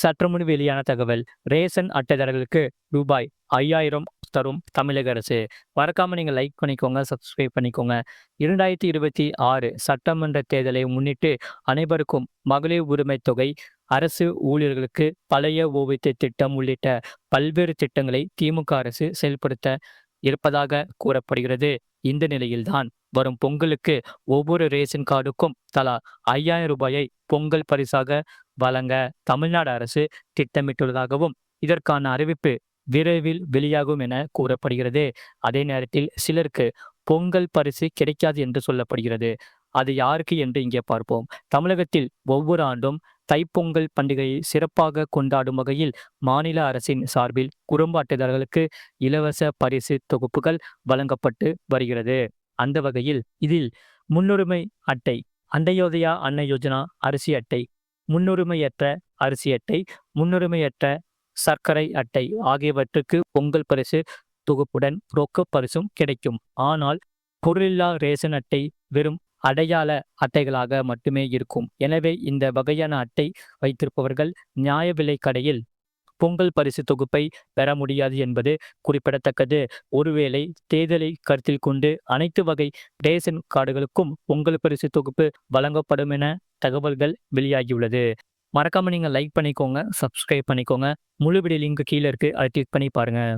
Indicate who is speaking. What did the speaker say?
Speaker 1: சற்று முன் வெளியான தகவல் ரேஷன் அட்டைதாரர்களுக்கு ரூபாய் ஐயாயிரம் தரும் தமிழக அரசு. மறக்காம நீங்க லைக் பண்ணிக்கோங்க சப்ஸ்கிரைப் பண்ணிக்கோங்க. இரண்டாயிரத்தி இருபத்தி ஆறு சட்டமன்ற தேர்தலை முன்னிட்டு அனைவருக்கும் மகளிர் உரிமை தொகை அரசு ஊழியர்களுக்கு பழைய ஓவியத்தை திட்டம் உள்ளிட்ட பல்வேறு திட்டங்களை திமுக அரசு செயல்படுத்த இருப்பதாக கூறப்படுகிறது. இந்த நிலையில்தான் வரும் பொங்கலுக்கு ஒவ்வொரு ரேஷன் கார்டுக்கும் தலா ஐயாயிரம் ரூபாயை பொங்கல் பரிசாக வழங்க தமிழ்நாடு அரசு திட்டமிட்டுள்ளதாகவும் இதற்கான அறிவிப்பு விரைவில் வெளியாகும் என கூறப்படுகிறது. அதே நேரத்தில் சிலருக்கு பொங்கல் பரிசு கிடைக்காது என்று சொல்லப்படுகிறது. அது யாருக்கு என்று இங்கே பார்ப்போம். தமிழகத்தில் ஒவ்வொரு ஆண்டும் தைப்பொங்கல் பண்டிகையை சிறப்பாக கொண்டாடும் வகையில் மாநில அரசின் சார்பில் குடும்ப அட்டைதாரர்களுக்கு இலவச பரிசு தொகுப்புகள் வழங்கப்பட்டு வருகிறது. அந்த வகையில் இதில் முன்னுரிமை அட்டை அண்டையோதயா அன்ன யோஜனா அரிசி அட்டை முன்னுரிமையற்ற அரிசி அட்டை முன்னுரிமையற்ற சர்க்கரை அட்டை ஆகியவற்றுக்கு பொங்கல் பரிசு தொகுப்புடன் ரொக்க பரிசும் கிடைக்கும். ஆனால் பொருளில்லா ரேஷன் அட்டை வெறும் அடையாள அட்டைகளாக மட்டுமே இருக்கும். எனவே இந்த வகையான அட்டை வைத்திருப்பவர்கள் நியாய விலை கடையில் பொங்கல் பரிசு தொகுப்பை பெற முடியாது என்பது குறிப்பிடத்தக்கது. ஒருவேளை தேர்தலை கருத்தில் கொண்டு அனைத்து வகை ரேஷன் கார்டுகளுக்கும் பொங்கல் பரிசு தொகுப்பு வழங்கப்படும் என தகவல்கள் வெளியாகியுள்ளது. மறக்காம நீங்கள் லைக் பண்ணிக்கோங்க சப்ஸ்கிரைப் பண்ணிக்கோங்க. முழு வீடியோ லிங்க் கீழே இருக்கு. அதை கிளிக் பண்ணி பாருங்கள்